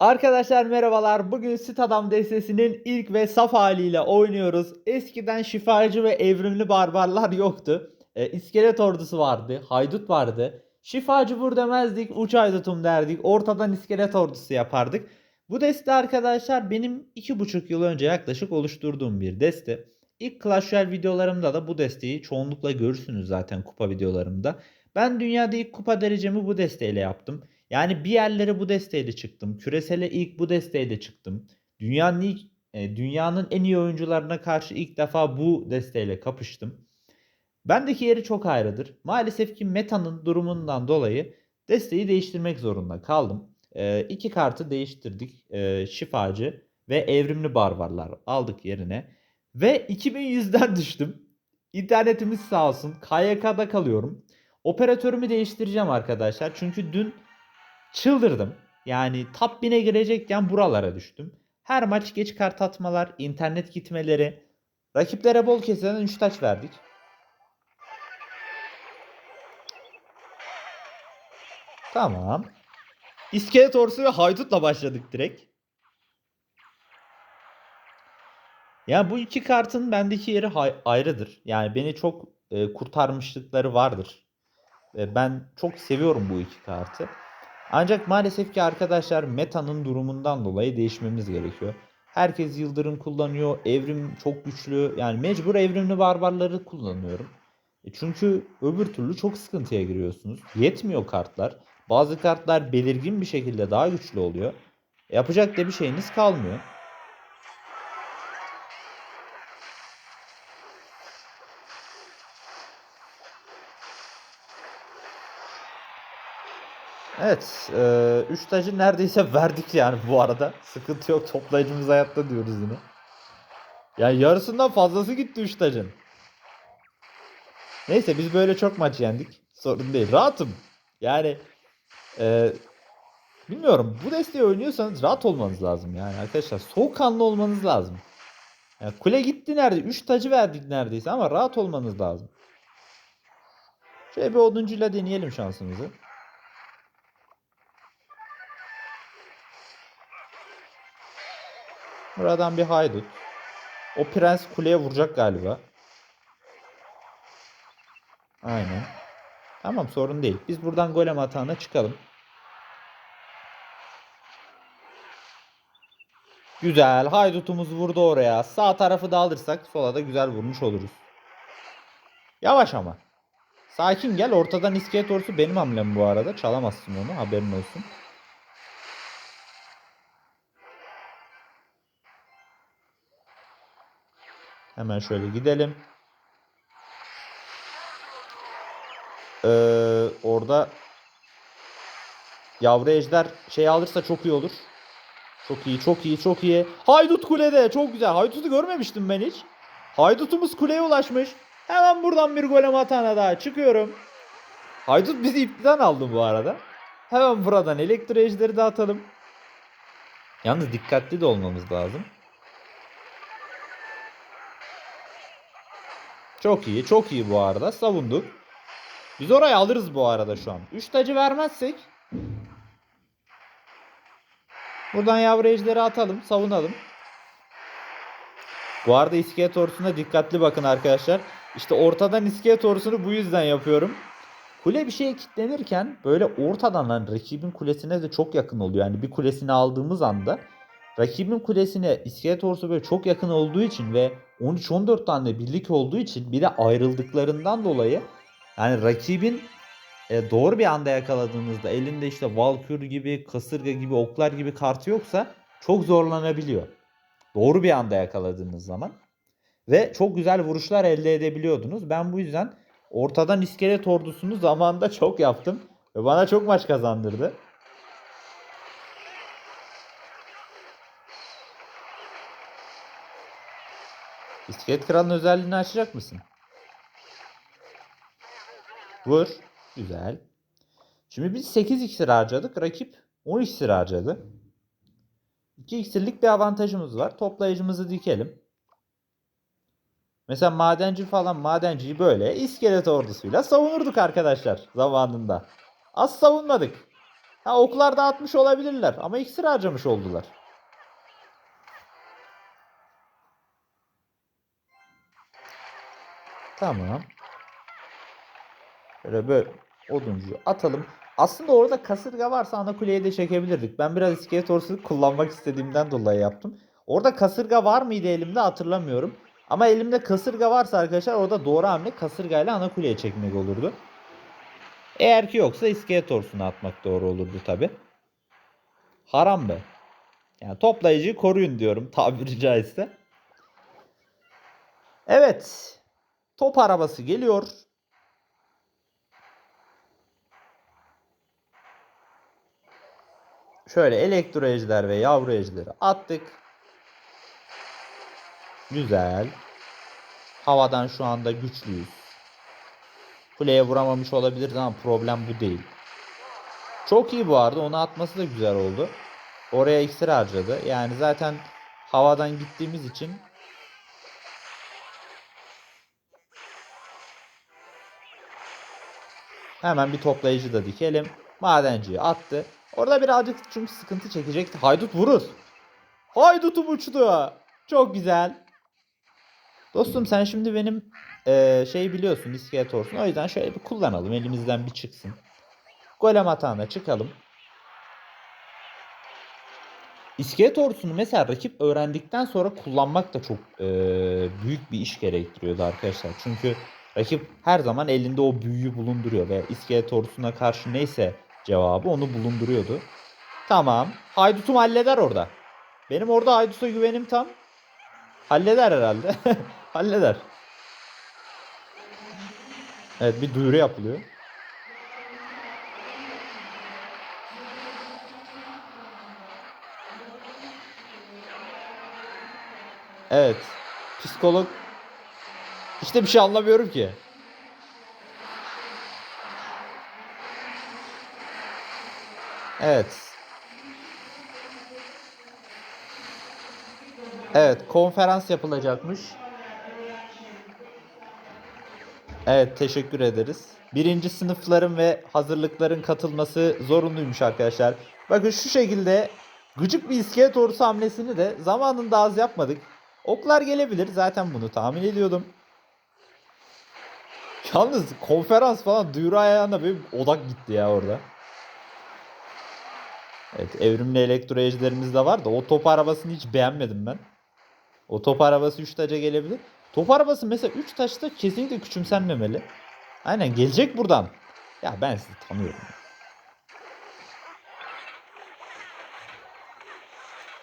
Arkadaşlar merhabalar. Bugün Sit Adam destesinin ilk ve saf haliyle oynuyoruz. Eskiden şifacı ve evrimli barbarlar yoktu. E, iskelet ordusu vardı, haydut vardı. Şifacı vur demezdik, uç haydutum derdik. Ortadan iskelet ordusu yapardık. Bu deste arkadaşlar benim iki buçuk yıl önce yaklaşık oluşturduğum bir deste. İlk Clash Royale videolarımda da bu desteği çoğunlukla görürsünüz zaten kupa videolarımda. Ben dünyada ilk kupa derecemi bu desteğiyle yaptım. Yani bir yerlere bu desteğiyle çıktım. Küresele ilk bu desteğiyle çıktım. Dünyanın ilk e, dünyanın en iyi oyuncularına karşı ilk defa bu desteğiyle kapıştım. Bendeki yeri çok ayrıdır. Maalesef ki metanın durumundan dolayı desteği değiştirmek zorunda kaldım. E, iki kartı değiştirdik. E, şifacı ve evrimli barbarlar aldık yerine. Ve 2100'den düştüm. İnternetimiz sağ olsun. KYK'da kalıyorum. Operatörümü değiştireceğim arkadaşlar. Çünkü dün çıldırdım. Yani top 1000'e girecekken buralara düştüm. Her maç geç kart atmalar, internet gitmeleri. Rakiplere bol keseden 3 taç verdik. Tamam. İskelet ordusu ve haydutla başladık direkt. Ya bu iki kartın bendeki yeri ayrıdır. Yani beni çok e, kurtarmışlıkları vardır. E, ben çok seviyorum bu iki kartı. Ancak maalesef ki arkadaşlar metanın durumundan dolayı değişmemiz gerekiyor. Herkes yıldırım kullanıyor. Evrim çok güçlü. Yani mecbur evrimli barbarları kullanıyorum. E çünkü öbür türlü çok sıkıntıya giriyorsunuz. Yetmiyor kartlar. Bazı kartlar belirgin bir şekilde daha güçlü oluyor. Yapacak da bir şeyiniz kalmıyor. Evet. 3 tacı neredeyse verdik yani bu arada. Sıkıntı yok. Toplayıcımız hayatta diyoruz yine. Yani yarısından fazlası gitti 3 tacın. Neyse biz böyle çok maç yendik. Sorun değil. Rahatım. Yani e, bilmiyorum. Bu desteği oynuyorsanız rahat olmanız lazım yani arkadaşlar. Soğukkanlı olmanız lazım. Yani kule gitti nerede? 3 tacı verdik neredeyse ama rahat olmanız lazım. Şöyle bir oduncuyla deneyelim şansımızı. Buradan bir haydut. O prens kuleye vuracak galiba. Aynen. Tamam sorun değil. Biz buradan golem atağına çıkalım. Güzel. Haydutumuz vurdu oraya. Sağ tarafı da alırsak sola da güzel vurmuş oluruz. Yavaş ama. Sakin gel. Ortadan iskelet ordusu benim hamlem bu arada. Çalamazsın onu. Haberin olsun. Hemen şöyle gidelim. Ee, orada yavru ejder şey alırsa çok iyi olur. Çok iyi, çok iyi, çok iyi. Haydut kulede. Çok güzel. Haydut'u görmemiştim ben hiç. Haydutumuz kuleye ulaşmış. Hemen buradan bir golem atana daha çıkıyorum. Haydut bizi ipten aldı bu arada. Hemen buradan elektro ejderi de atalım. Yalnız dikkatli de olmamız lazım. Çok iyi, çok iyi bu arada. Savunduk. Biz orayı alırız bu arada şu an. 3 tacı vermezsek buradan yavru ejderi atalım, savunalım. Bu arada iskelet ordusuna dikkatli bakın arkadaşlar. İşte ortadan iskelet ordusunu bu yüzden yapıyorum. Kule bir şeye kilitlenirken böyle ortadan lan rakibin kulesine de çok yakın oluyor. Yani bir kulesini aldığımız anda rakibin kulesine iskelet ordusu böyle çok yakın olduğu için ve 13-14 tane birlik olduğu için bir de ayrıldıklarından dolayı yani rakibin e, doğru bir anda yakaladığınızda elinde işte Valkür gibi, kasırga gibi, oklar gibi kartı yoksa çok zorlanabiliyor. Doğru bir anda yakaladığınız zaman. Ve çok güzel vuruşlar elde edebiliyordunuz. Ben bu yüzden ortadan iskelet ordusunu zamanında çok yaptım. Ve bana çok maç kazandırdı. İskelet kralın özelliğini açacak mısın? Vur. Güzel. Şimdi biz 8 iksir harcadık. Rakip 10 iksir harcadı. 2 iksirlik bir avantajımız var. Toplayıcımızı dikelim. Mesela madenci falan madenciyi böyle iskelet ordusuyla savunurduk arkadaşlar zamanında. Az savunmadık. Ha oklar dağıtmış olabilirler ama iksir harcamış oldular. Tamam. Şöyle böyle oduncuyu atalım. Aslında orada kasırga varsa ana kuleye de çekebilirdik. Ben biraz iskelet ordusu kullanmak istediğimden dolayı yaptım. Orada kasırga var mıydı elimde hatırlamıyorum. Ama elimde kasırga varsa arkadaşlar orada doğru hamle kasırgayla ana kuleye çekmek olurdu. Eğer ki yoksa iskelet ordusunu atmak doğru olurdu tabi. Haram be. Yani toplayıcıyı koruyun diyorum tabiri caizse. Evet. Top arabası geliyor. Şöyle elektro ejder ve yavru ejderi attık. Güzel. Havadan şu anda güçlüyüz. Kuleye vuramamış olabiliriz ama problem bu değil. Çok iyi bu arada. Onu atması da güzel oldu. Oraya iksir harcadı. Yani zaten havadan gittiğimiz için Hemen bir toplayıcı da dikelim. Madenciyi attı. Orada birazcık çünkü sıkıntı çekecekti. Haydut vurur. Haydutum uçtu. Çok güzel. Dostum sen şimdi benim eee şey biliyorsun iskelet olsun. O yüzden şöyle bir kullanalım. Elimizden bir çıksın. Golem atağına çıkalım. İskelet ordusunu mesela rakip öğrendikten sonra kullanmak da çok eee, büyük bir iş gerektiriyordu arkadaşlar. Çünkü rakip her zaman elinde o büyüyü bulunduruyor ve iskelet ordusuna karşı neyse cevabı onu bulunduruyordu. Tamam. Haydut'um halleder orada. Benim orada Haydut'a güvenim tam. Halleder herhalde. halleder. Evet bir duyuru yapılıyor. Evet. Psikolog. İşte bir şey anlamıyorum ki. Evet. Evet, konferans yapılacakmış. Evet, teşekkür ederiz. Birinci sınıfların ve hazırlıkların katılması zorunluymuş arkadaşlar. Bakın şu şekilde gıcık bir iskelet ordusu hamlesini de zamanında az yapmadık. Oklar gelebilir. Zaten bunu tahmin ediyordum. Yalnız konferans falan duyuru ayağına benim odak gitti ya orada. Evet evrimli elektro ejderimiz de var da o top arabasını hiç beğenmedim ben. O top arabası 3 taca gelebilir. Top arabası mesela 3 taşta kesinlikle küçümsenmemeli. Aynen gelecek buradan. Ya ben sizi tanıyorum.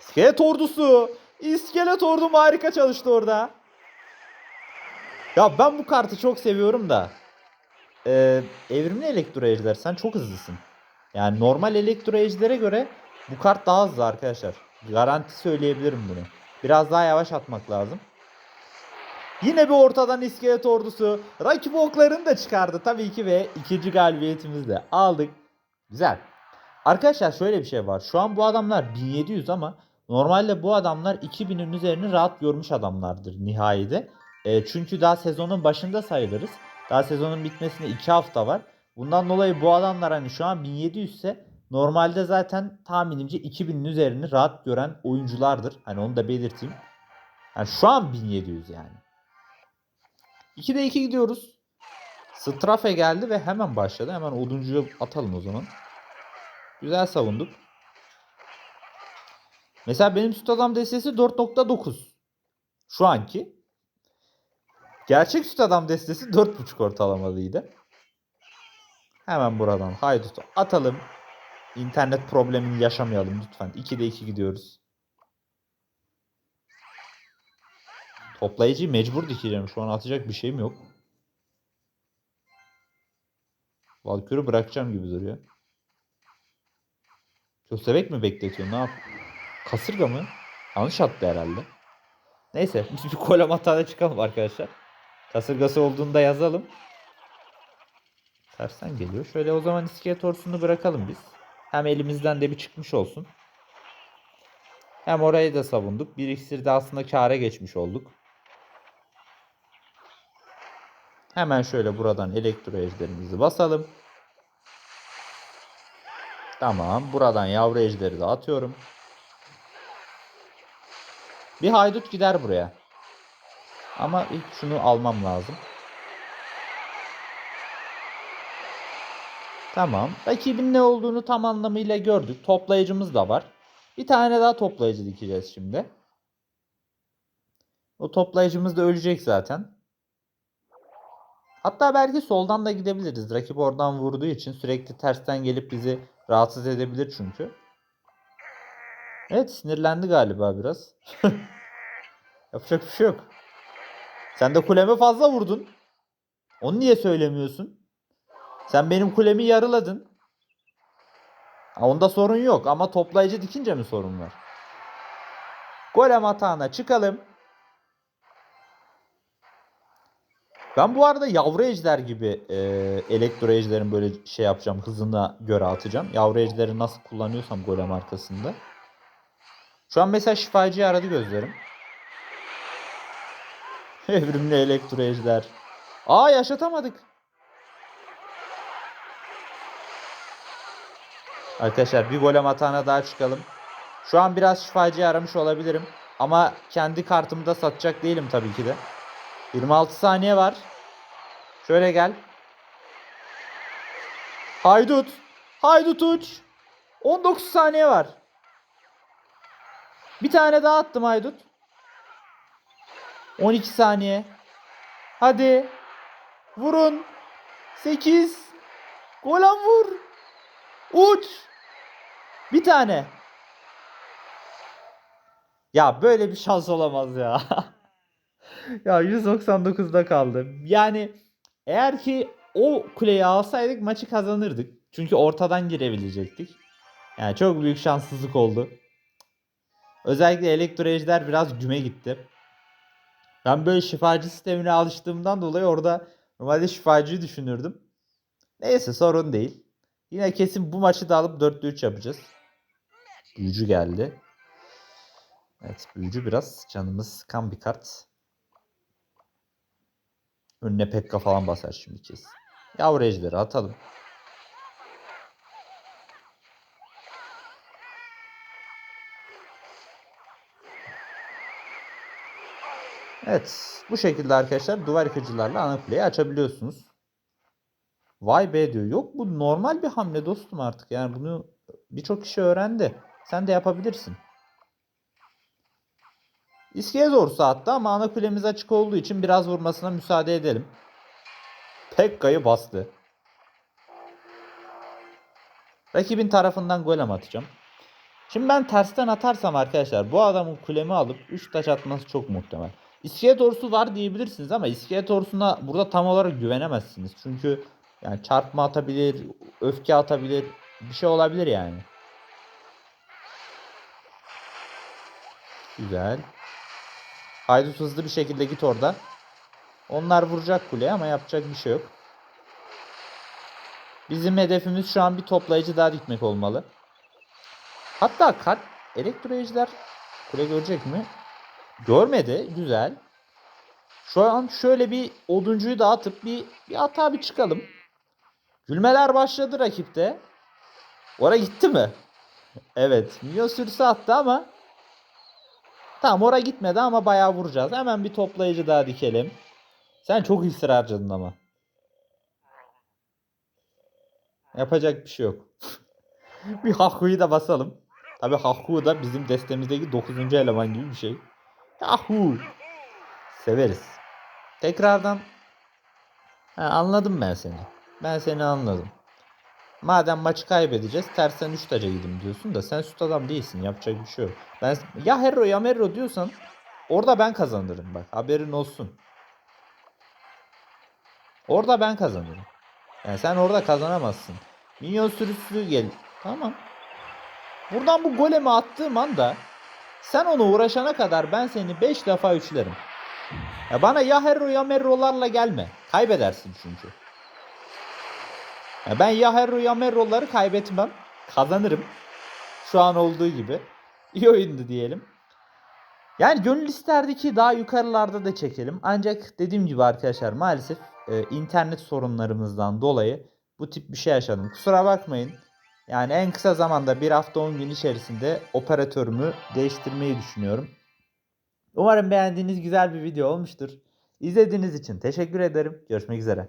İskelet ordusu. İskelet ordum harika çalıştı orada. Ya ben bu kartı çok seviyorum da. Ee, evrimli elektro ejder sen çok hızlısın. Yani normal elektro ejdere göre bu kart daha hızlı arkadaşlar. Garanti söyleyebilirim bunu. Biraz daha yavaş atmak lazım. Yine bir ortadan iskelet ordusu. Rakip oklarını da çıkardı tabii ki ve ikinci galibiyetimizi de aldık. Güzel. Arkadaşlar şöyle bir şey var. Şu an bu adamlar 1700 ama normalde bu adamlar 2000'in üzerini rahat görmüş adamlardır nihayede. E, çünkü daha sezonun başında sayılırız. Daha sezonun bitmesine 2 hafta var. Bundan dolayı bu adamlar hani şu an 1700 ise normalde zaten tahminimce 2000'in üzerini rahat gören oyunculardır. Hani onu da belirteyim. Yani şu an 1700 yani. 2'de 2 gidiyoruz. Strafe geldi ve hemen başladı. Hemen oduncuyu atalım o zaman. Güzel savunduk. Mesela benim süt adam destesi 4.9. Şu anki. Gerçek süt adam destesi 4.5 ortalamalıydı. Hemen buradan haydutu atalım. İnternet problemini yaşamayalım lütfen. 2'de 2 gidiyoruz. Toplayıcıyı mecbur dikeceğim. Şu an atacak bir şeyim yok. Valkür'ü bırakacağım gibi duruyor. Köstebek mi bekletiyor? Ne yap? Kasırga mı? Yanlış attı herhalde. Neyse bir kolem hatana çıkalım arkadaşlar. Kasırgası olduğunda yazalım. Tersten geliyor. Şöyle o zaman iskelet ordusunu bırakalım biz. Hem elimizden de bir çıkmış olsun. Hem orayı da savunduk. Bir iksir de aslında kâra geçmiş olduk. Hemen şöyle buradan elektro ejderimizi basalım. Tamam. Buradan yavru ejderi de atıyorum. Bir haydut gider buraya. Ama ilk şunu almam lazım. Tamam. Rakibin ne olduğunu tam anlamıyla gördük. Toplayıcımız da var. Bir tane daha toplayıcı dikeceğiz şimdi. O toplayıcımız da ölecek zaten. Hatta belki soldan da gidebiliriz. Rakip oradan vurduğu için sürekli tersten gelip bizi rahatsız edebilir çünkü. Evet sinirlendi galiba biraz. Yapacak bir şey yok. Sen de kuleme fazla vurdun. Onu niye söylemiyorsun? Sen benim kulemi yarıladın. Ha, onda sorun yok ama toplayıcı dikince mi sorun var? Golem hatağına çıkalım. Ben bu arada yavru ejder gibi e, elektro ejderin böyle şey yapacağım. Hızına göre atacağım. Yavru ejderi nasıl kullanıyorsam golem arkasında. Şu an mesela şifacıyı aradı gözlerim. Evrimli elektro ejder. Aa yaşatamadık. Arkadaşlar bir golem hatana daha çıkalım. Şu an biraz şifacıyı aramış olabilirim. Ama kendi kartımı da satacak değilim tabii ki de. 26 saniye var. Şöyle gel. Haydut. Haydut uç. 19 saniye var. Bir tane daha attım Haydut. 12 saniye. Hadi. Vurun. 8. Golem vur. Uç. Bir tane. Ya böyle bir şans olamaz ya. ya 199'da kaldım. Yani eğer ki o kuleyi alsaydık maçı kazanırdık. Çünkü ortadan girebilecektik. Yani çok büyük şanssızlık oldu. Özellikle elektro ejder biraz güme gitti. Ben böyle şifacı sistemine alıştığımdan dolayı orada normalde şifacıyı düşünürdüm. Neyse sorun değil. Yine kesin bu maçı da alıp 4'te 3 yapacağız. Büyücü geldi. Evet büyücü biraz canımız sıkan bir kart. Önüne Pekka falan basar şimdi kesin. Yavru ejderi atalım. Evet bu şekilde arkadaşlar duvar yıkıcılarla ana kuleyi açabiliyorsunuz. Vay be diyor. Yok bu normal bir hamle dostum artık. Yani bunu birçok kişi öğrendi. Sen de yapabilirsin. İskele doğru attı ama ana kulemiz açık olduğu için biraz vurmasına müsaade edelim. Pekka'yı bastı. Rakibin tarafından golem atacağım. Şimdi ben tersten atarsam arkadaşlar bu adamın kulemi alıp 3 taş atması çok muhtemel. İskelet ordusu var diyebilirsiniz ama iskelet ordusuna burada tam olarak güvenemezsiniz. Çünkü yani çarpma atabilir, öfke atabilir, bir şey olabilir yani. Güzel. Haydut hızlı bir şekilde git orada. Onlar vuracak kuleye ama yapacak bir şey yok. Bizim hedefimiz şu an bir toplayıcı daha dikmek olmalı. Hatta kalp elektro ejder kule görecek mi? Görmedi. Güzel. Şu an şöyle bir oduncuyu da atıp bir, bir hata bir çıkalım. Gülmeler başladı rakipte. Oraya gitti mi? Evet. Milyon sürüsü attı ama Tamam oraya gitmedi ama bayağı vuracağız. Hemen bir toplayıcı daha dikelim. Sen çok ısrarcıdın ama. Yapacak bir şey yok. bir Haku'yu da basalım. Tabi Haku da bizim destemizdeki 9. eleman gibi bir şey. Haku. Severiz. Tekrardan ha, anladım ben seni. Ben seni anladım. Madem maçı kaybedeceğiz tersten 3 taca gidin diyorsun da sen süt adam değilsin yapacak bir şey yok. Ben ya Herro ya Merro diyorsan orada ben kazanırım bak haberin olsun. Orada ben kazanırım. Yani sen orada kazanamazsın. Minyon sürüsü gel. Tamam. Buradan bu golemi attığım anda sen ona uğraşana kadar ben seni 5 defa üçlerim. Ya bana ya Herro ya Merro'larla gelme. Kaybedersin çünkü. Ya ben ya Herro ya Merro'ları kaybetmem. Kazanırım. Şu an olduğu gibi. İyi oyundu diyelim. Yani gönül isterdi ki daha yukarılarda da çekelim. Ancak dediğim gibi arkadaşlar maalesef e, internet sorunlarımızdan dolayı bu tip bir şey yaşadım. Kusura bakmayın. Yani en kısa zamanda bir hafta 10 gün içerisinde operatörümü değiştirmeyi düşünüyorum. Umarım beğendiğiniz güzel bir video olmuştur. İzlediğiniz için teşekkür ederim. Görüşmek üzere.